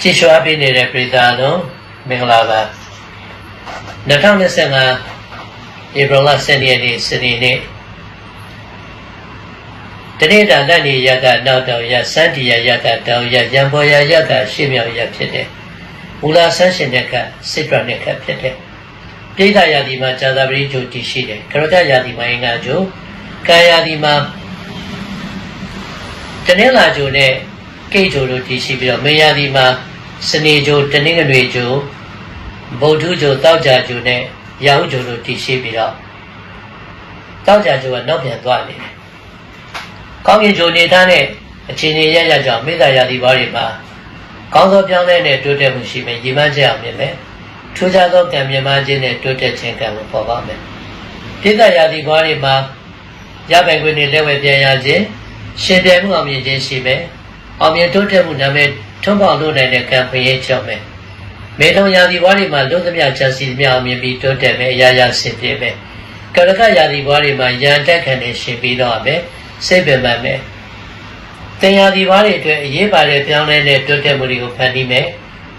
ကြည့်ရှုအပ်ပေးနေတဲ့ပရိသတ်တို့မင်္ဂလာပါ2025ဧပြီလ10ရက်နေ့စနေနေ့တနေ့တာလက်နေရတာနောက်တောင်ရစန္ဒီရရတာတောင်ရရံပေါ်ရရတာရှေ့မြောက်ရဖြစ်တယ်မူလာဆန်းရှင်တဲ့ကစိတ်ရတဲ့ကဖြစ်တယ်ပြိဋ္ဌာယာဒီမှာဇာတာပရိကျိုတည်ရှိတယ်ကရတယာဒီမှာအင်္ဂါကျိုကာယာဒီမှာတနင်္လာကျိုနဲ့ကိတ်ကျိုတို့တည်ရှိပြီးတော့မေယာဒီမှာ စနေကျိုတနင်္ဂနွေကျိုဗုဒ္ဓကျိုတောက်ကြကျိုနဲ့ရာဟုကျိုတို့တည်ရှိပြီးတော့တောက်ကြကျိုကနောက်ပြန်သွားနေတယ်ကောင်းကင်ကျိုနေသားနဲ့အခြေအနေရရကြောင့်မေတ္တာယာဒီဘာတွေမှာကောင်းသောပြောင်းလဲတဲ့တိုးတက်မှုရှိမယ်ရည်မှန်းချက်အောင်မြင်မယ်ထူးခြားသောကံမြင်မှခြင်းနဲ့တိုးတက်ခြင်းကံကိုပေါ်ပါမယ်ပြိတ္တယာဒီဘာတွေမှာရပိုင်ခွင့်နဲ့လက်ဝဲပြန်ရခြင်းရှင်ပြိုင်မှုအောင်မြင်ခြင်းရှိမယ်အောင်မြင်တိုးတက်မှုနာမည် ထုံးပေါလို့နိုင်တဲ့ကံဖျင်းချုပ်မယ်မေထုံယာဒီဘွားတွေမှာလုံးသမျှချက်စီသမျှအောင်မြင်ပြီးတိုးတက်မယ်အရာရာဆင်ပြေမယ်ကရကယာဒီဘွားတွေမှာရန်တက်ခံနေရှင်ပြီးတော့မယ်စိတ်ပင်ပန်းမယ်တင်ယာဒီဘွားတွေအတွက်အရေးပါတဲ့ပြောင်းလဲတဲ့တိုးတက်မှုတွေကိုဖန်တီးမယ်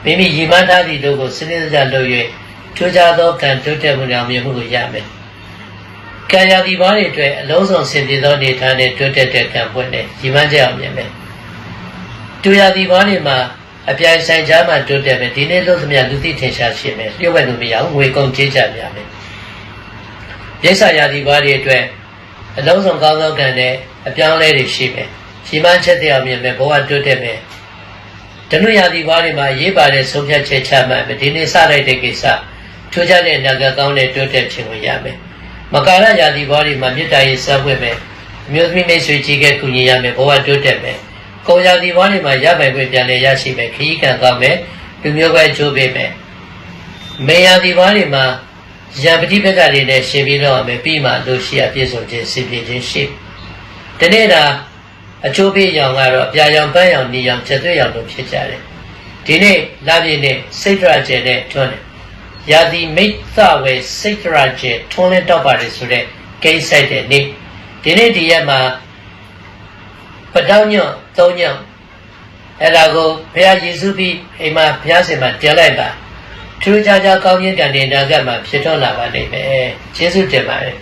မိမိရည်မှန်းထားသည့်တို့ကိုစနစ်တကျလုပ်၍ထူးခြားသောကံတိုးတက်မှုနဲ့အောင်မြင်မှုကိုရမယ်ကံယာဒီဘွားတွေအတွက်အလုံးစုံဆင်ပြေသောအနေထားနဲ့တိုးတက်တဲ့ကံပွင့်နဲ့ရည်မှန်းချက်အောင်မြင်မယ် တူယာဒီဘွားတွေမှာအပြိုင်ဆိုင်ကြားမှာတိုးတက်မယ်ဒီနေ့လို့သမျှလူသိထင်ရှားရှိမယ်လျှို့ဝှက်လို့မရဘူးငွေကုန်ကြေးကြများမယ်ရိစ္ဆာယာဒီဘွားတွေအတွက်အလုံးစုံကောင်းသောကံနဲ့အပြောင်းလဲတွေရှိမယ်ရည်မှန်းချက်တရားမြင်မယ်ဘဝတိုးတက်မယ်ဓနုယာဒီဘွားတွေမှာရေးပါတဲ့ဆုံးဖြတ်ချက်ချမှတ်မယ်ဒီနေ့စလိုက်တဲ့ကိစ္စထူးခြားတဲ့နာဂတ်ကောင်းတဲ့တိုးတက်ခြင်းကိုရမယ်မကာရယာဒီဘွားတွေမှာမေတ္တာရေးစပ်ဝတ်မယ်အမျိုးသမီးမိတ်ဆွေကြီးကကူညီရမယ်ဘဝတိုးတက်မယ် ကိုရာဒီဘွားတွေမှာရပိုင်ခွင့်ပြန်လည်ရရှိမယ်ခရီးကံကောင်းမယ်လူမျိုးပဲကျိုးပေးမယ်မေယာဒီဘွားတွေမှာရံပတိဘက်ကလေးနဲ့ရှင်ပြီးတော့မယ်ပြီးမှလို့ရှိရပြည့်စုံခြင်းစီပြည့်ခြင်းရှိဒီနေ့တာအချိုးပေးရောင်ကတော့အပြာရောင်ပန်းရောင်နီရောင်ချက်သွေးရောင်တို့ဖြစ်ကြတယ်ဒီနေ့လာပြည့်နဲ့စိတ်ထရကျဲနဲ့ထွန်းတယ်ယာဒီမိတ်သဝေစိတ်ထရကျဲထွန်းလဲတော့ပါတယ်ဆိုတဲ့ကိစ္စတဲ့နေ့ဒီနေ့ဒီရက်မှာ ပတောင်းညွန့်သုံးညွန့်အဲ့ဒါကိုဘုရားယေရှုပြီးအိမ်မှာဘုရားရှင်မှာတင်လိုက်ပါထူးခြားခြားကောင်းခြင်းကံတွေနာဂတ်မှာဖြစ်ထွန်းလာပါလိမ့်မယ်ယေရှုတင်ပါတယ်